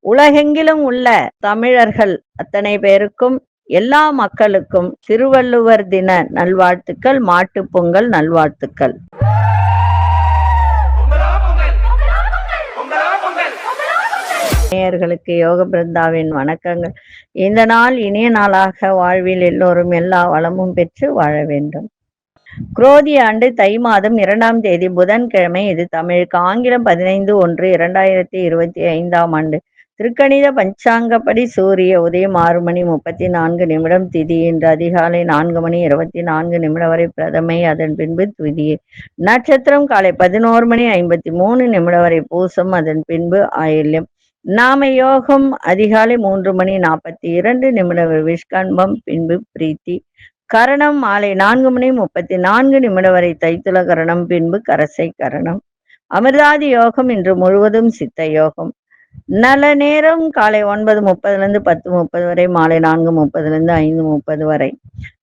உலகெங்கிலும் உள்ள தமிழர்கள் அத்தனை பேருக்கும் எல்லா மக்களுக்கும் திருவள்ளுவர் தின நல்வாழ்த்துக்கள் மாட்டுப் பொங்கல் நல்வாழ்த்துக்கள். நேயர்களுக்கு யோக பிருந்தாவின் வணக்கங்கள். இந்த நாள் இனிய நாளாக வாழ்வில் எல்லோரும் எல்லா வளமும் பெற்று வாழ வேண்டும். குரோதி ஆண்டு தை மாதம் இரண்டாம் தேதி புதன்கிழமை இது தமிழுக்கு ஆங்கிலம் பதினைந்து ஒன்று இரண்டாயிரத்தி இருபத்தி ஐந்தாம் ஆண்டு. திருக்கணித பஞ்சாங்கப்படி சூரிய உதயம் ஆறு மணி முப்பத்தி நான்கு நிமிடம் திதி இன்று அதிகாலை நான்கு மணி இருபத்தி நான்கு நிமிடம் வரை பிரதமை அதன் பின்பு துதி. நட்சத்திரம் காலை பதினோரு மணி ஐம்பத்தி மூணு நிமிடம் வரை பூசம் அதன் பின்பு ஆயில்யம் நாம யோகம் அதிகாலை மூன்று மணி நாற்பத்தி இரண்டு நிமிடம் வரை பின்பு பிரீத்தி. கரணம் மாலை நான்கு மணி முப்பத்தி நான்கு நிமிடம் வரை தைத்துல கரணம் பின்பு கரசை கரணம். அமிர்தாதி யோகம் இன்று முழுவதும் சித்த யோகம். நல்ல நேரம் காலை ஒன்பது முப்பதுலேருந்து பத்து முப்பது வரை மாலை நான்கு முப்பதுலேருந்து ஐந்து முப்பது வரை.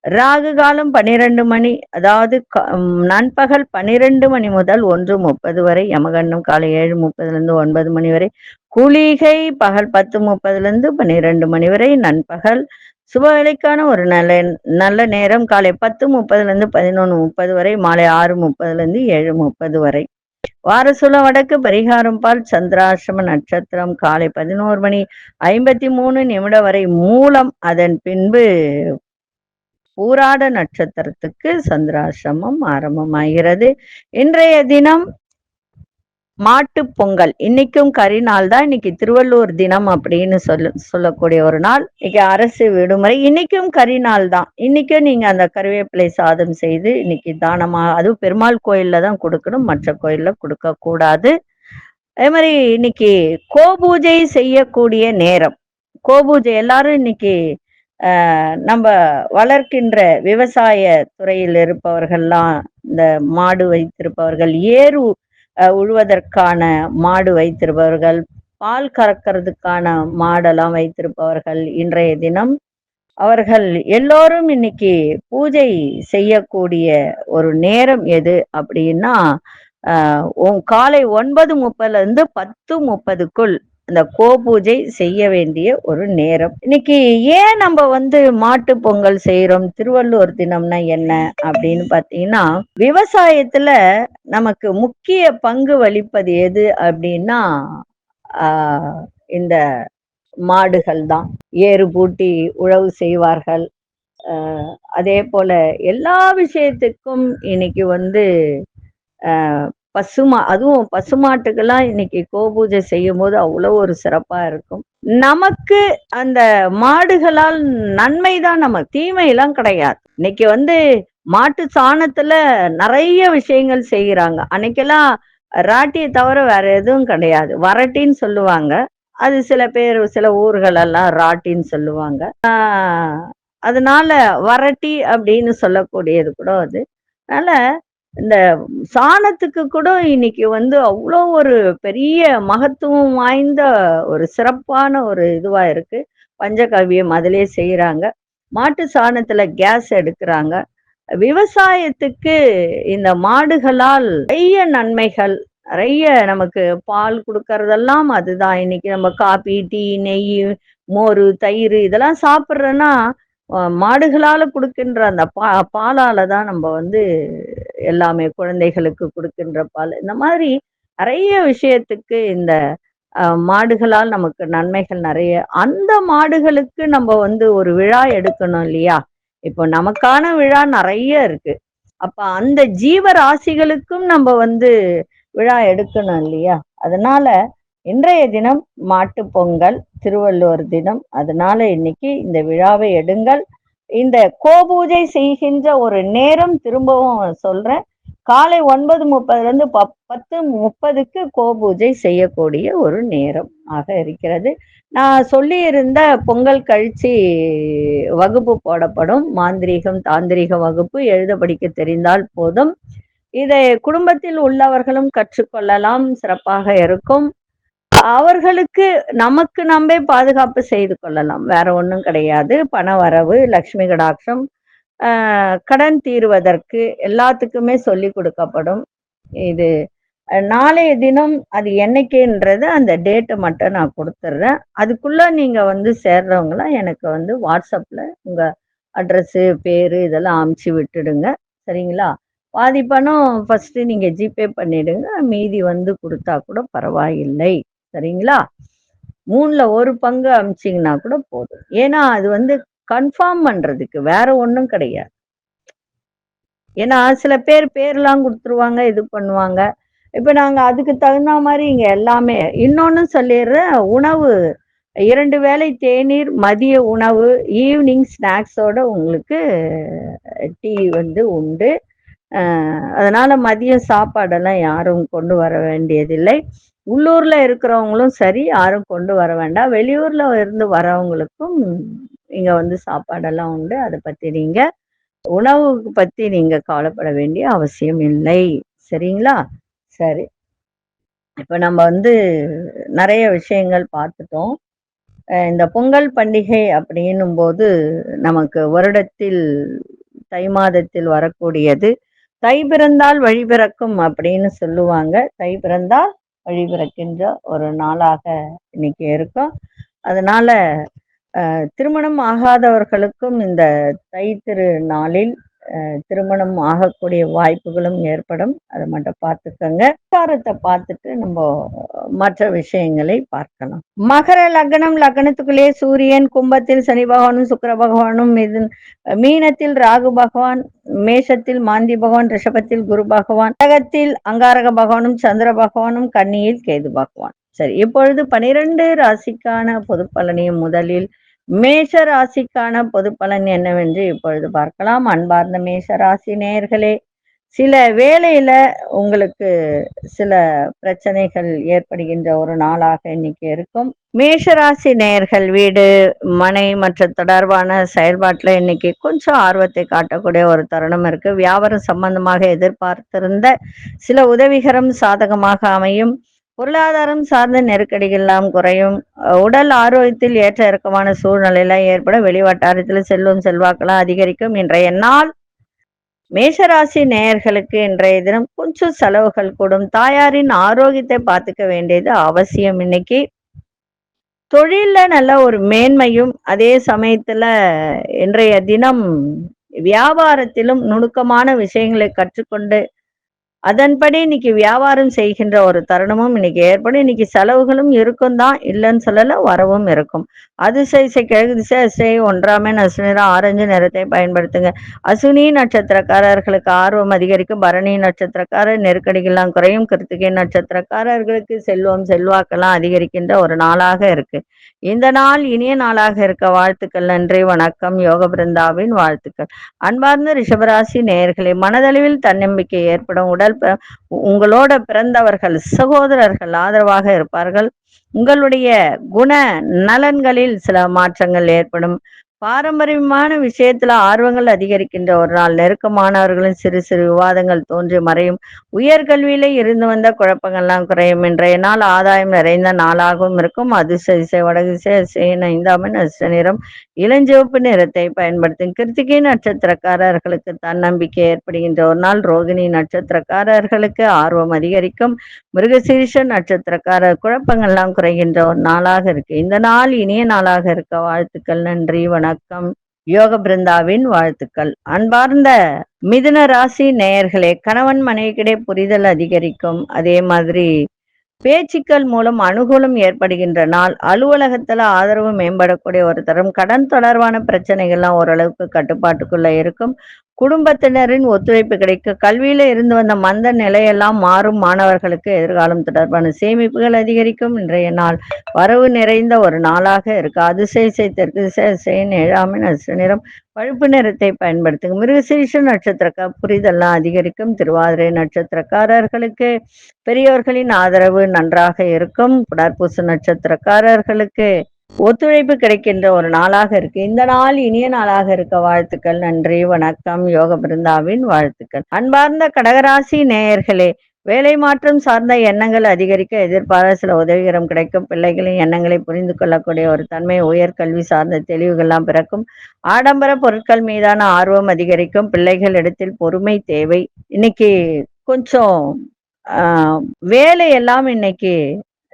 ராகு காலம் பன்னிரண்டு மணி அதாவது க- நண்பகல் பன்னிரண்டு மணி முதல் ஒன்று முப்பது வரை யமகண்டம் காலை ஏழு முப்பதுல இருந்து ஒன்பது மணி வரை. குளிகை பகல் பத்து முப்பதுல இருந்து மணி வரை நண்பகல் சுப வேலைக்கான ஒரு நல்ல நல்ல நேரம். காலை பத்து முப்பதுல இருந்து பதினொன்று முப்பது வரை மாலை ஆறு முப்பதுல இருந்து ஏழு முப்பது வரை. வாரசுல வடக்கு பரிகாரம் பால் சந்திராசிரம நட்சத்திரம். காலை பதினோரு மணி ஐம்பத்தி மூணு நிமிடம் வரை மூலம் அதன் பின்பு பூராட நட்சத்திரத்துக்கு சந்திராசிரமம் ஆரம்பமாகிறது. இன்றைய தினம் மாட்டு பொங்கல். இன்னைக்கும் கரிநாள் தான். இன்னைக்கு திருவள்ளூர் தினம் அப்படின்னு சொல்ல சொல்லக்கூடிய ஒரு நாள். இன்னைக்கு அரசு விடுமுறை. இன்னைக்கும் கரிநாள் தான். இன்னைக்கும் நீங்க அந்த கருவேப்பிலை சாதம் செய்து இன்னைக்கு தானமா அதுவும் பெருமாள் கோயில்ல தான் கொடுக்கணும். மற்ற கோயில்ல கொடுக்க கூடாது. அதே மாதிரி இன்னைக்கு கோபூஜை செய்யக்கூடிய நேரம். கோபூஜை எல்லாரும் இன்னைக்கு நம்ம வளர்க்கின்ற விவசாய துறையில் இருப்பவர்கள்லாம் இந்த மாடு வைத்திருப்பவர்கள் ஏறு உழுவதற்கான மாடு வைத்திருப்பவர்கள் பால் கறக்கிறதுக்கான மாடெல்லாம் வைத்திருப்பவர்கள் இன்றைய தினம். அவர்கள் எல்லோரும் இன்னைக்கு பூஜை செய்யக்கூடிய ஒரு நேரம் எது அப்படின்னா காலை ஒன்பது முப்பதுல இருந்து பத்து முப்பதுக்குள் இந்த கோபூஜை செய்ய வேண்டிய ஒரு நேரம். இன்னைக்கு ஏன் நம்ம வந்து மாட்டு பொங்கல் செய்யறோம் திருவள்ளுவர் தினம்னா என்ன அப்படின்னு பாத்தீங்கன்னா விவசாயத்துல நமக்கு முக்கிய பங்கு வலிப்பது எது அப்படின்னா ஆஹ் இந்த மாடுகள் தான். ஏறு பூட்டி உழவு செய்வார்கள். அதே போல எல்லா விஷயத்துக்கும் இன்னைக்கு வந்து பசுமா அதுவும் பசுமாட்டுக்கெல்லாம் இன்னைக்கு கோபூஜை செய்யும் போது அவ்வளோ ஒரு சிறப்பா இருக்கும். நமக்கு அந்த மாடுகளால் நன்மை தான் நமக்கு தீமை எல்லாம் கிடையாது. இன்னைக்கு வந்து மாட்டு சாணத்துல நிறைய விஷயங்கள் செய்கிறாங்க. அன்னைக்கெல்லாம் ராட்டியை தவிர வேற எதுவும் கிடையாது. வரட்டின்னு சொல்லுவாங்க. அது சில பேர் சில ஊர்கள் எல்லாம் ராட்டின்னு சொல்லுவாங்க. அதனால வரட்டி அப்படின்னு சொல்லக்கூடியது கூட அது. அதனால இந்த சாணத்துக்கு கூட இன்னைக்கு வந்து அவ்வளோ ஒரு பெரிய மகத்துவம் வாய்ந்த ஒரு சிறப்பான ஒரு இதுவா இருக்கு. பஞ்சகவ்யம் அதிலே செய்யறாங்க மாட்டு சாணத்துல கேஸ் எடுக்கிறாங்க. விவசாயத்துக்கு இந்த மாடுகளால் நிறைய நன்மைகள் நிறைய நமக்கு பால் கொடுக்கறதெல்லாம் அதுதான். இன்னைக்கு நம்ம காபி டீ நெய் மோர் தயிர் இதெல்லாம் சாப்பிட்றோன்னா மாடுகளால கொடுக்கின்ற அந்த பா பாலால தான் நம்ம வந்து எல்லாமே குழந்தைகளுக்கு கொடுக்கின்ற பால். இந்த மாதிரி நிறைய விஷயத்துக்கு இந்த மாடுகளால் நமக்கு நன்மைகள் நிறைய. அந்த மாடுகளுக்கு நம்ம வந்து ஒரு விழா எடுக்கணும் இல்லையா? இப்போ நமக்கான விழா நிறைய இருக்கு. அப்ப அந்த ஜீவராசிகளுக்கும் நம்ம வந்து விழா எடுக்கணும் இல்லையா? அதனால இன்றைய தினம் மாட்டு பொங்கல் திருவள்ளுவர் தினம். அதனால இன்னைக்கு இந்த விழாவை எடுங்கள். இந்த கோபூஜை செய்கின்ற ஒரு நேரம் திரும்பவும் சொல்றேன். காலை ஒன்பது முப்பதுல இருந்து பத்து முப்பதுக்கு கோபூஜை செய்யக்கூடிய ஒரு நேரம் ஆக இருக்கிறது. நான் சொல்லியிருந்த பொங்கல் கழிச்சு வகுப்பு போடப்படும். மாந்திரீகம் தாந்திரீக வகுப்பு எழுத படிக்க தெரிந்தால் போதும். இதை குடும்பத்தில் உள்ளவர்களும் கற்றுக்கொள்ளலாம். சிறப்பாக இருக்கும். அவர்களுக்கு நமக்கு நம்பே பாதுகாப்பு செய்து கொள்ளலாம். வேற ஒன்றும் கிடையாது. பண வரவு லக்ஷ்மி கடாட்சம் கடன் தீர்வதற்கு எல்லாத்துக்குமே சொல்லி கொடுக்கப்படும். இது நாளைய தினம் அது என்னைக்குன்றது அந்த டேட்டை மட்டும் நான் கொடுத்துட்றேன் அதுக்குள்ள நீங்க வந்து சேர்றவங்களாம் எனக்கு வந்து வாட்ஸ்அப்ல உங்க அட்ரஸ்ஸு பேரு இதெல்லாம் அமுச்சு விட்டுடுங்க. சரிங்களா? பாதி பணம் ஃபர்ஸ்ட் நீங்க ஜிபே பண்ணிடுங்க. மீதி வந்து கொடுத்தா கூட பரவாயில்லை. சரிங்களா? மூணுல ஒரு பங்கு அமிச்சிங்கன்னா கூட போதும். ஏன்னா அது வந்து கன்ஃபார்ம் பண்றதுக்கு வேற ஒன்றும் கிடையாது. ஏன்னா சில பேர் பேர்லாம் கொடுத்துருவாங்க இது பண்ணுவாங்க. இப்போ நாங்க அதுக்கு தகுந்த மாதிரி இங்க எல்லாமே இன்னொன்னு சொல்லிடுறேன் உணவு. இரண்டு வேளை தேநீர் மதிய உணவு ஈவினிங் ஸ்நாக்ஸோட உங்களுக்கு டீ வந்து உண்டு. அதனால மதியம் சாப்பாடெல்லாம் யாரும் கொண்டு வர வேண்டியதில்லை. உள்ளூர்ல இருக்கிறவங்களும் சரி யாரும் கொண்டு வர வேண்டாம். வெளியூர்ல இருந்து வரவங்களுக்கும் இங்க வந்து சாப்பாடெல்லாம் உண்டு. அதை பத்தி நீங்க உணவு பத்தி நீங்க கவலைப்பட வேண்டிய அவசியம் இல்லை. சரிங்களா? சரி. இப்ப நம்ம வந்து நிறைய விஷயங்கள் பார்த்துட்டோம். இந்த பொங்கல் பண்டிகை அப்படின்னும் போது நமக்கு வருடத்தில் தை மாதத்தில் வரக்கூடியது தை பிறந்தால் வழி பிறக்கும் அப்படின்னு சொல்லுவாங்க. தை பிறந்தால் வழிபிறக்கின்ற ஒரு நாளாக இன்னைக்கு இருக்கும். அதனால திருமணம் ஆகாதவர்களுக்கும் இந்த தை திரு நாளில் திருமணம் ஆகக்கூடிய வாய்ப்புகளும் ஏற்படும். அதை மட்டும் பார்த்துக்கோங்க. காரத்தை பார்த்துட்டு நம்ம மற்ற விஷயங்களை பார்க்கலாம். மகர லக்னம் லக்னத்துக்குள்ளே சூரியன் கும்பத்தில் சனி பகவானும் சுக்கிர பகவானும் மிதுன் மீனத்தில் ராகு பகவான் மேஷத்தில் மாந்தி பகவான் ரிஷபத்தில் குரு பகவான் கடகத்தில் அங்காரக பகவானும் சந்திர பகவானும் கன்னியில் கேது பகவான். சரி இப்பொழுது பனிரெண்டு ராசிக்கான பொது பலனையும் முதலில் மேஷ ராசிக்கான பொது பலன் என்னவென்று இப்பொழுது பார்க்கலாம். அன்பார்ந்த மேஷ ராசி நேயர்களே சில வேளையில உங்களுக்கு சில பிரச்சனைகள் ஏற்படுகின்ற ஒரு நாளாக இன்னைக்கு இருக்கும். மேஷராசி நேயர்கள் வீடு மனை மற்றும் தொடர்பான செயல்பாட்டில் இன்னைக்கு கொஞ்சம் ஆர்வத்தை காட்டக்கூடிய ஒரு தருணம் இருக்கு. வியாபாரம் சம்பந்தமாக எதிர்பார்த்திருந்த சில உதவிகரம் சாதகமாக அமையும். பொருளாதாரம் சார்ந்த நெருக்கடிகள் எல்லாம் குறையும் உடல் ஆரோக்கியத்தில் ஏற்ற இறக்கமான சூழ்நிலையெல்லாம் ஏற்பட வெளிவட்டாரத்தில் செல்வம் செல்வாக்கெல்லாம் அதிகரிக்கும். இன்றைய நாள் மேஷராசி நேயர்களுக்கு இன்றைய தினம் கொஞ்சம் செலவுகள் கூடும். தாயாரின் ஆரோக்கியத்தை பார்த்துக்க வேண்டியது அவசியம். இன்னைக்கு தொழில நல்ல ஒரு மேன்மையும் அதே சமயத்துல இன்றைய தினம் வியாபாரத்திலும் நுணுக்கமான விஷயங்களை கற்றுக்கொண்டு அதன்படி இன்னைக்கு வியாபாரம் செய்கின்ற ஒரு தருணமும் இன்னைக்கு ஏற்படும். இன்னைக்கு செலவுகளும் இருக்கும் தான். இல்லைன்னு சொல்லல வரவும் இருக்கும். அதிசய கிழக்கு திசை அதிசய ஒன்றாமே நசுநிறம் ஆரஞ்சு நிறத்தை பயன்படுத்துங்க. அசுனி நட்சத்திரக்காரர்களுக்கு ஆர்வம் அதிகரிக்கும். பரணி நட்சத்திரக்காரர் நெருக்கடிகள்லாம் குறையும். கிருத்திகை நட்சத்திரக்காரர்களுக்கு செல்வம் செல்வாக்கெல்லாம் அதிகரிக்கின்ற ஒரு நாளாக இருக்கு. இந்த நாள் இனிய நாளாக இருக்க வாழ்த்துக்கள் நன்றி வணக்கம். யோக பிருந்தாவின் வாழ்த்துக்கள். அன்பார்ந்த ரிஷபராசி நேயர்களே மனதளவில் தன்னம்பிக்கை ஏற்படும். உடல் ப- உங்களோட பிறந்தவர்கள் சகோதரர்கள் ஆதரவாக இருப்பார்கள். உங்களுடைய குண நலன்களில் சில மாற்றங்கள் ஏற்படும். பாரம்பரியமான விஷயத்துல ஆர்வங்கள் அதிகரிக்கின்ற ஒரு நாள். நெருக்கமானவர்களின் சிறு சிறு விவாதங்கள் தோன்றி மறையும். உயர்கல்வியில இருந்து வந்த குழப்பங்கள்லாம் குறையும். இன்றைய நாள் ஆதாயம் நிறைந்த நாளாகவும் இருக்கும். அதிர்ஷ்ட திசை வடகு திசை அதிசயம் ஐந்தாமன் அதிர்ஷ்ட நிறம் இளஞ்சிவப்பு நிறத்தை பயன்படுத்தும் கிருத்திகை நட்சத்திரக்காரர்களுக்கு தன்னம்பிக்கை ஏற்படுகின்ற ஒரு நாள். ரோகிணி நட்சத்திரக்காரர்களுக்கு ஆர்வம் அதிகரிக்கும். மிருகசீரிஷ நட்சத்திரக்காரர் குழப்பங்கள்லாம் குறைகின்ற ஒரு நாளாக இருக்கு. இந்த நாள் இனிய நாளாக இருக்க. வாழ்த்துக்கள். நன்றி. வணக்கம். யோக பிருந்தாவின் வாழ்த்துக்கள். அன்பார்ந்த மிதுன ராசி நேயர்களே கணவன் மனைவிக்கிடையே புரிதல் அதிகரிக்கும். அதே மாதிரி பேச்சுக்கள் மூலம் அனுகூலம் ஏற்படுகின்ற நாள். அலுவலகத்துல ஆதரவு மேம்படக்கூடிய ஒரு தரம். கடன் தொடர்பான பிரச்சனைகள்லாம் ஓரளவுக்கு கட்டுப்பாட்டுக்குள்ள இருக்கும். குடும்பத்தினரின் ஒத்துழைப்பு கிடைக்க கல்வியில இருந்து வந்த மந்த நிலையெல்லாம் மாறும் மாணவர்களுக்கு எதிர்காலம் தொடர்பான சேமிப்புகள் அதிகரிக்கும். இன்றைய நாள் வரவு நிறைந்த ஒரு நாளாக இருக்கு. அதிசய தெற்கு திசை அதிசயன் நிறம் பழுப்பு நிறத்தை பயன்படுத்துங்க மிருகசீரிஷ நட்சத்திரக்க புரிதெல்லாம் அதிகரிக்கும். திருவாதிரை நட்சத்திரக்காரர்களுக்கு பெரியவர்களின் ஆதரவு நன்றாக இருக்கும். புடற்பூச நட்சத்திரக்காரர்களுக்கு ஒத்துழைப்பு கிடைக்கின்ற ஒரு நாளாக இருக்கு. இந்த நாள் இனிய நாளாக இருக்க வாழ்த்துக்கள் நன்றி வணக்கம் யோக பிருந்தாவின் வாழ்த்துக்கள். அன்பார்ந்த கடகராசி நேயர்களே வேலை மாற்றம் சார்ந்த எண்ணங்கள் அதிகரிக்க எதிர்பார சில உதவிகரம் கிடைக்கும். பிள்ளைகளின் எண்ணங்களை புரிந்து கொள்ளக்கூடிய ஒரு தன்மை உயர்கல்வி சார்ந்த தெளிவுகள்லாம் பிறக்கும். ஆடம்பர பொருட்கள் மீதான ஆர்வம் அதிகரிக்கும். பிள்ளைகளிடத்தில் பொறுமை தேவை. இன்னைக்கு கொஞ்சம் வேலை வேலையெல்லாம் இன்னைக்கு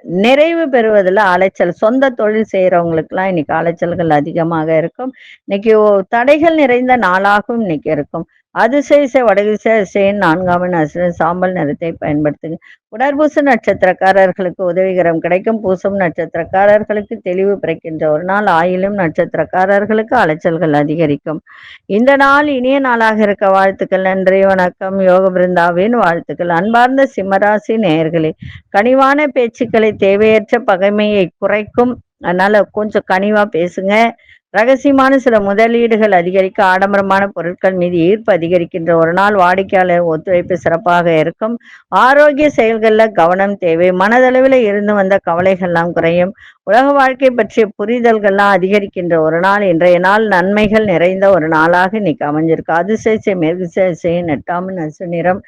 நிறைவு பெறுவதில் அலைச்சல். சொந்த தொழில் செய்யறவங்களுக்குலாம் இன்னைக்கு அலைச்சல்கள் அதிகமாக இருக்கும். இன்னைக்கு தடைகள் நிறைந்த நாளாகவும் இன்னைக்கு இருக்கும். அதிசய வடதிசை அதிசயன் நான்காம் அசுரன் சாம்பல் நிறத்தை பயன்படுத்துங்க உடற்பூச நட்சத்திரக்காரர்களுக்கு உதவிகரம். கிடைக்கும் பூசம் நட்சத்திரக்காரர்களுக்கு தெளிவு பிறக்கின்ற ஒரு நாள். ஆயிலும் நட்சத்திரக்காரர்களுக்கு அலைச்சல்கள் அதிகரிக்கும். இந்த நாள் இனிய நாளாக இருக்க வாழ்த்துக்கள் நன்றி வணக்கம். யோக பிருந்தாவின் வாழ்த்துக்கள். அன்பார்ந்த சிம்மராசி நேயர்களே கனிவான பேச்சுக்களை தேவையற்ற பகைமையை குறைக்கும். அதனால கொஞ்சம் கனிவா பேசுங்க. ரகசியமான சில முதலீடுகள் அதிகரிக்க ஆடம்பரமான பொருட்கள் மீது ஈர்ப்பு அதிகரிக்கின்ற ஒரு நாள் வாடிக்கையாளர் ஒத்துழைப்பு சிறப்பாக இருக்கும். ஆரோக்கிய செயல்களில் கவனம் தேவை. மனதளவில் இருந்து வந்த கவலைகள்லாம் குறையும். உலக வாழ்க்கை பற்றிய புரிதல்கள்லாம் அதிகரிக்கின்ற ஒரு நாள் இன்றைய நாள் நன்மைகள் நிறைந்த ஒரு நாளாக இன்னைக்கு அமைஞ்சிருக்கு. அதிசயசை மேற்கிசை நெட்டாமின் நசு நிறம்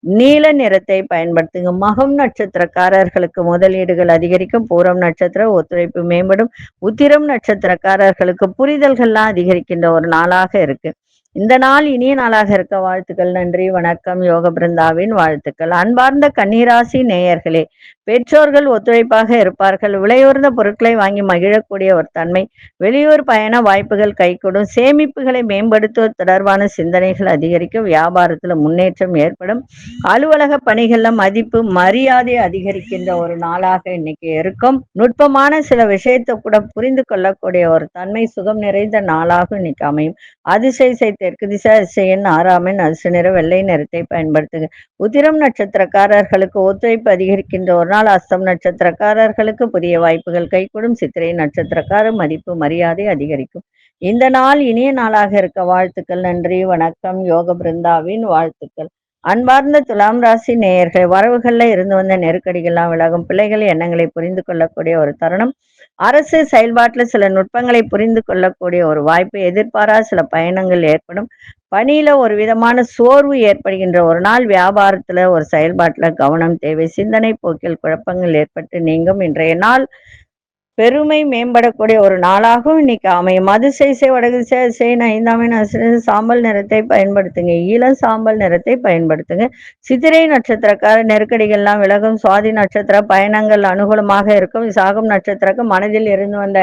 நீல நிறத்தை பயன்படுத்துங்க. மகம் நட்சத்திரக்காரர்களுக்கு முதலீடுகள் அதிகரிக்கும். பூரம் நட்சத்திர ஒத்துழைப்பு மேம்படும். உத்திரம் நட்சத்திரக்காரர்களுக்கு புரிதல்கள்லாம் அதிகரிக்கின்ற ஒரு நாளாக இருக்கு. இந்த நாள் இனிய நாளாக இருக்க வாழ்த்துக்கள். நன்றி வணக்கம். யோக பிருந்தாவின் வாழ்த்துக்கள். அன்பார்ந்த கன்னிராசி நேயர்களே பெற்றோர்கள் ஒத்துழைப்பாக இருப்பார்கள். விலையுறந்த பொருட்களை வாங்கி மகிழக்கூடிய ஒரு தன்மை வெளியூர் பயண வாய்ப்புகள் கைகூடும். சேமிப்புகளை மேம்படுத்துவது தொடர்பான சிந்தனைகள் அதிகரிக்கும். வியாபாரத்தில் முன்னேற்றம் ஏற்படும். அலுவலக பணிகள்ல மதிப்பு மரியாதை அதிகரிக்கின்ற ஒரு நாளாக இன்னைக்கு இருக்கும். நுட்பமான சில விஷயத்தை கூட புரிந்து கொள்ளக்கூடிய ஒரு தன்மை சுகம் நிறைந்த நாளாக இன்னைக்கு அமையும். அதிசய தெற்கு திசை அதிசயன் ஆறாமின் அதிசய நிற வெள்ளை நிறத்தை பயன்படுத்துங்க உத்திரம் நட்சத்திரக்காரர்களுக்கு ஒத்துழைப்பு அதிகரிக்கின்ற ஒரு ஆனால் அஸ்தம் நட்சத்திரக்காரர்களுக்கு புதிய வாய்ப்புகள் கைகூடும். சித்திரை நட்சத்திரக்கார மதிப்பு மரியாதை அதிகரிக்கும். இந்த நாள் இனிய நாளாக இருக்க வாழ்த்துக்கள் நன்றி வணக்கம். யோக பிருந்தாவின் வாழ்த்துக்கள். அன்பார்ந்த துலாம் ராசி நேயர்கள் வரவுகளில் இருந்து வந்த நெருக்கடிகள்லாம் விலகும். பிள்ளைகள் எண்ணங்களை புரிந்து கொள்ளக்கூடிய ஒரு தருணம். அரசு செயல்பாட்டுல சில நுட்பங்களை புரிந்து கொள்ளக்கூடிய ஒரு வாய்ப்பு எதிர்பாரா சில பயணங்கள் ஏற்படும். பணியில ஒரு விதமான சோர்வு ஏற்படுகின்ற ஒரு நாள் வியாபாரத்துல ஒரு செயல்பாட்டுல கவனம் தேவை. சிந்தனை போக்கில் குழப்பங்கள் ஏற்பட்டு நீங்கும். இன்றைய நாள் பெருமை மேம்படக்கூடிய ஒரு நாளாகவும் இன்னைக்கு அமையும். அதிசய வடதிசை அதிசயன் ஐந்தாம் எண் அசுரன் சாம்பல் நிறத்தை பயன்படுத்துங்க. ஈழம் சாம்பல் நிறத்தை பயன்படுத்துங்க. சித்திரை நட்சத்திரக்கார நெருக்கடிகள்லாம் விலகும். சுவாதி நட்சத்திர பயணங்கள் அனுகூலமாக இருக்கும். விசாகம் நட்சத்திரக்கு மனதில் இருந்து வந்த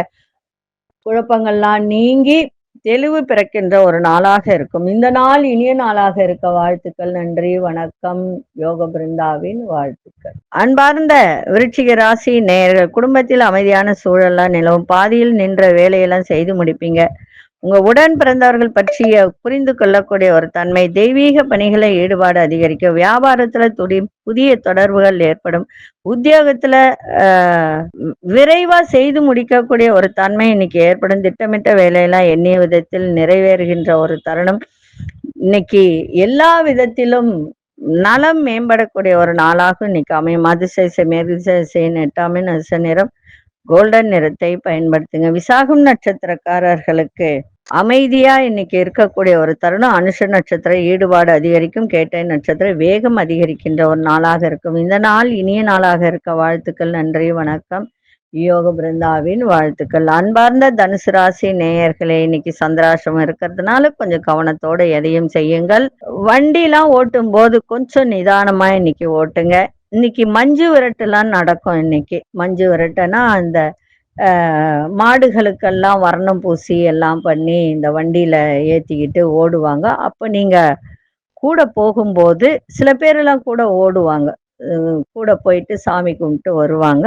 குழப்பங்கள்லாம் நீங்கி தெளிவு பிறக்கின்ற ஒரு நாளாக இருக்கும். இந்த நாள் இனிய நாளாக இருக்க வாழ்த்துக்கள் நன்றி வணக்கம். யோக பிருந்தாவின் வாழ்த்துக்கள். அன்பார்ந்த விருச்சிக ராசி நேர்கள் குடும்பத்தில் அமைதியான சூழல்லாம் நிலவும் பாதியில் நின்ற வேலையெல்லாம் செய்து முடிப்பீங்க. உங்க உடன் பிறந்தவர்கள் பற்றிய புரிந்து கொள்ளக்கூடிய ஒரு தன்மை தெய்வீக பணிகளை ஈடுபாடு அதிகரிக்கும் வியாபாரத்துல துடி புதிய தொடர்புகள் ஏற்படும். உத்தியோகத்துல விரைவா செய்து முடிக்கக்கூடிய ஒரு தன்மை இன்னைக்கு ஏற்படும். திட்டமிட்ட வேலையெல்லாம் எண்ணிய விதத்தில் நிறைவேறுகின்ற ஒரு தருணம். இன்னைக்கு எல்லா விதத்திலும் நலம் மேம்படக்கூடிய ஒரு நாளாக இன்னைக்கு அமையும். அதிசய மேதிசை எட்டாமின் அச நிறம் கோல்டன் நிறத்தை பயன்படுத்துங்க. விசாகம் நட்சத்திரக்காரர்களுக்கு அமைதியா இன்னைக்கு இருக்கக்கூடிய ஒரு தருணம். அனுஷ நட்சத்திரம் ஈடுபாடு அதிகரிக்கும். கேட்டை நட்சத்திரம் வேகம் அதிகரிக்கின்ற ஒரு நாளாக இருக்கும். இந்த நாள் இனிய நாளாக இருக்க. வாழ்த்துக்கள் நன்றி வணக்கம். யோக பிருந்தாவின் வாழ்த்துக்கள். அன்பார்ந்த தனுசு ராசி நேயர்களே இன்னைக்கு சந்திராசிரமம் இருக்கிறதுனால கொஞ்சம் கவனத்தோட எதையும் செய்யுங்கள். வண்டிலாம் ஓட்டும் போது கொஞ்சம் நிதானமா இன்னைக்கு ஓட்டுங்க. இன்னைக்கு மஞ்சு விரட்டுலாம் நடக்கும் இன்னைக்கு. மஞ்சு விரட்டுனா அந்த மாடுகளுக்கெல்லாம் வர்ணம் பூசி எல்லாம் பண்ணி இந்த வண்டியில ஏத்திக்கிட்டு ஓடுவாங்க. அப்ப நீங்க கூட போகும்போது சில பேரெல்லாம் கூட ஓடுவாங்க. கூட போயிட்டு சாமி கும்பிட்டு வருவாங்க.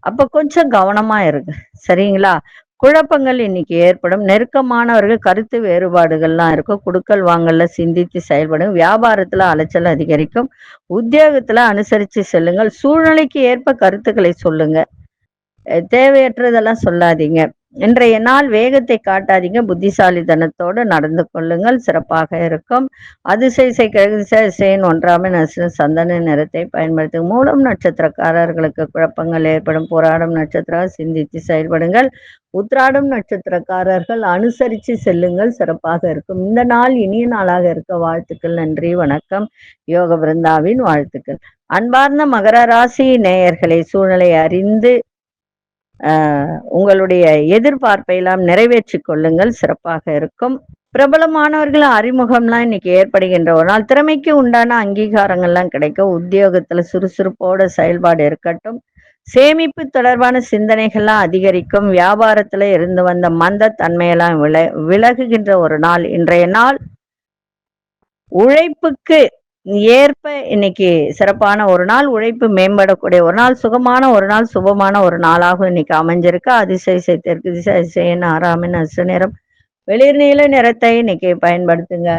அப்ப கொஞ்சம் கவனமா இருக்கு சரிங்களா? குழப்பங்கள் இன்னைக்கு ஏற்படும். நெருக்கமானவர்கள் கருத்து வேறுபாடுகள்லாம் இருக்கும். குடுக்கல் வாங்கல்ல சிந்தித்து செயல்படும். வியாபாரத்துல அலைச்சல் அதிகரிக்கும். உத்தியோகத்துல அனுசரித்து செல்லுங்கள். சூழ்நிலைக்கு ஏற்ப கருத்துக்களை சொல்லுங்க. தேவையற்றதெல்லாம் சொல்லாதீங்க. இன்றைய நாள் வேகத்தை காட்டாதீங்க. புத்திசாலித்தனத்தோடு நடந்து கொள்ளுங்கள். சிறப்பாக இருக்கும். அதிசய கிழதிசைன் ஒன்றாமை நச சந்தன நிறத்தை பயன்படுத்தும் மூலம் நட்சத்திரக்காரர்களுக்கு குழப்பங்கள் ஏற்படும். போராடும் நட்சத்திரம் சிந்தித்து செயல்படுங்கள். உத்ராடம் நட்சத்திரக்காரர்கள் அனுசரித்து செல்லுங்கள். சிறப்பாக இருக்கும். இந்த நாள் இனிய நாளாக இருக்க வாழ்த்துக்கள். நன்றி. வணக்கம். யோக பிருந்தாவின் வாழ்த்துக்கள். அன்பார்ந்த மகர ராசி நேயர்களை சூழ்நிலை அறிந்து உங்களுடைய எதிர்பார்ப்பை எல்லாம் கொள்ளுங்கள். சிறப்பாக இருக்கும். பிரபலமானவர்கள் அறிமுகம்லாம் இன்னைக்கு ஏற்படுகின்ற ஒரு நாள். திறமைக்கு உண்டான அங்கீகாரங்கள்லாம் கிடைக்கும் உத்தியோகத்துல சுறுசுறுப்போட செயல்பாடு இருக்கட்டும். சேமிப்பு தொடர்பான சிந்தனைகள்லாம் அதிகரிக்கும். வியாபாரத்துல இருந்து வந்த மந்த தன்மையெல்லாம் வில விலகுகின்ற ஒரு நாள். இன்றைய நாள் உழைப்புக்கு ஏற்ப இன்னைக்கு சிறப்பான ஒரு நாள் உழைப்பு மேம்படக்கூடிய ஒரு நாள் சுகமான ஒரு நாள் சுபமான ஒரு நாளாகவும் இன்னைக்கு அமைஞ்சிருக்கு. அதிசய தெற்கு திசை அதிசயன் ஆறாமின் அசு நிறம். வெளிர் நீல நிறத்தை இன்னைக்கு பயன்படுத்துங்க.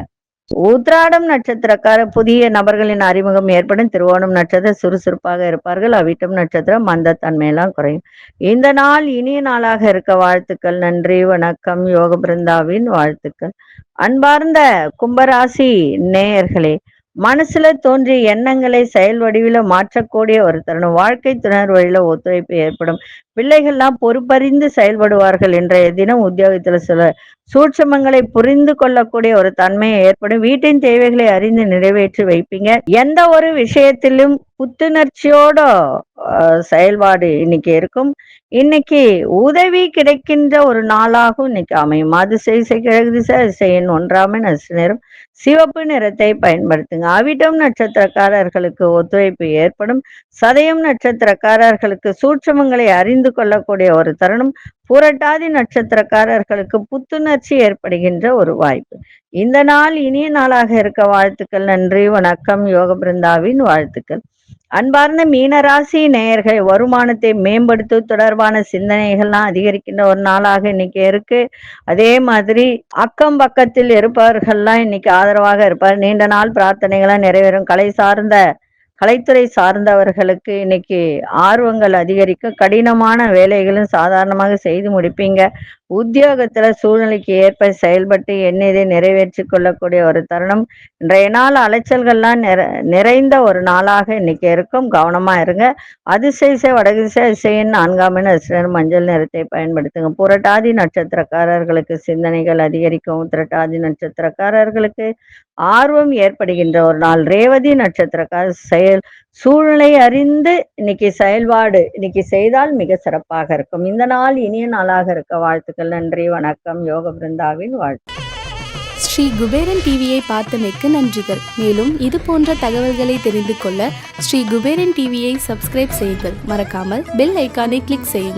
உத்ராடம் நட்சத்திரக்கார புதிய நபர்களின் அறிமுகம் ஏற்படும். திருவோணம் நட்சத்திரம் சுறுசுறுப்பாக இருப்பார்கள். அவிட்டம் நட்சத்திரம் மந்தத்தன்மையெல்லாம் குறையும். இந்த நாள் இனிய நாளாக இருக்க வாழ்த்துக்கள். நன்றி வணக்கம். யோக பிருந்தாவின் வாழ்த்துக்கள். அன்பார்ந்த கும்பராசி நேயர்களே மனசுல தோன்றிய எண்ணங்களை செயல் வடிவில மாற்றக்கூடிய ஒரு தருணம் வாழ்க்கை துணர் வழியில ஒத்துழைப்பு ஏற்படும். பிள்ளைகள்லாம் பொறுப்பறிந்து செயல்படுவார்கள். இன்றைய தினம் உத்தியோகத்துல சில சூட்சமங்களை புரிந்து கொள்ளக்கூடிய ஒரு தன்மை ஏற்படும். வீட்டின் தேவைகளை அறிந்து நிறைவேற்றி வைப்பீங்க. எந்த ஒரு விஷயத்திலும் புத்துணர்ச்சியோட செயல்பாடு இன்னைக்கு இருக்கும். இன்னைக்கு உதவி கிடைக்கின்ற ஒரு நாளாகவும் இன்னைக்கு அமையும். அது செய் கிழக்கு செய்யணும் ஒன்றாமே ஒன்றாமை நேரம் சிவப்பு நிறத்தை பயன்படுத்துங்க. அவிட்டம் நட்சத்திரக்காரர்களுக்கு ஒத்துழைப்பு ஏற்படும். சதயம் நட்சத்திரக்காரர்களுக்கு சூட்சமங்களை அறிந்து கொள்ளக்கூடிய ஒரு தருணம். புரட்டாதி நட்சத்திரக்காரர்களுக்கு புத்துணர்ச்சி ஏற்படுகின்ற ஒரு வாய்ப்பு. இந்த நாள் இனிய நாளாக இருக்க வாழ்த்துக்கள் நன்றி வணக்கம் யோக பிருந்தாவின் வாழ்த்துக்கள். அன்பார்ந்த மீனராசி நேயர்கள் வருமானத்தை மேம்படுத்து தொடர்பான சிந்தனைகள்லாம் அதிகரிக்கின்ற ஒரு நாளாக இன்னைக்கு இருக்கு. அதே மாதிரி அக்கம் பக்கத்தில் இருப்பவர்கள்லாம் இன்னைக்கு ஆதரவாக இருப்பார். நீண்ட நாள் பிரார்த்தனைகள்லாம் நிறைவேறும். கலை சார்ந்த கலைத்துறை சார்ந்தவர்களுக்கு இன்னைக்கு ஆர்வங்கள் அதிகரிக்க கடினமான வேலைகளும் சாதாரணமாக செய்து முடிப்பீங்க. உத்தியோகத்துல சூழ்நிலைக்கு ஏற்ப செயல்பட்டு எண்ணியதை நிறைவேற்றி கொள்ளக்கூடிய ஒரு தருணம். இன்றைய நாள் அலைச்சல்கள்லாம் நிற நிறைந்த ஒரு நாளாக இன்னைக்கு இருக்கும். கவனமா இருங்க. அதிசய வடகிசை அதிசயன் நான்காம் எண் மஞ்சள் நிறத்தை பயன்படுத்துங்க. புரட்டாதி நட்சத்திரக்காரர்களுக்கு சிந்தனைகள் அதிகரிக்கும் திரட்டாதி நட்சத்திரக்காரர்களுக்கு ஆர்வம் ஏற்படுகின்ற ஒரு நாள். ரேவதி நட்சத்திரக்கார செயல் சூழ்நிலை அறிந்து இன்னைக்கு செயல்பாடு இன்னைக்கு செய்தால் மிக சிறப்பாக இருக்கும். இந்த நாள் இனிய நாளாக இருக்க வாழ்த்துக்கள் நன்றி வணக்கம். யோக பிருந்தாவின் வாழ்த்து. ஸ்ரீ குபேரன் டிவியை பார்த்தமைக்கு நன்றிகள். மேலும் இது போன்ற தகவல்களை தெரிந்து கொள்ள ஸ்ரீ குபேரன் டிவியை சப்ஸ்கிரைப் செய்யுங்கள். மறக்காமல் பெல் ஐக்கானை கிளிக் செய்யுங்கள்.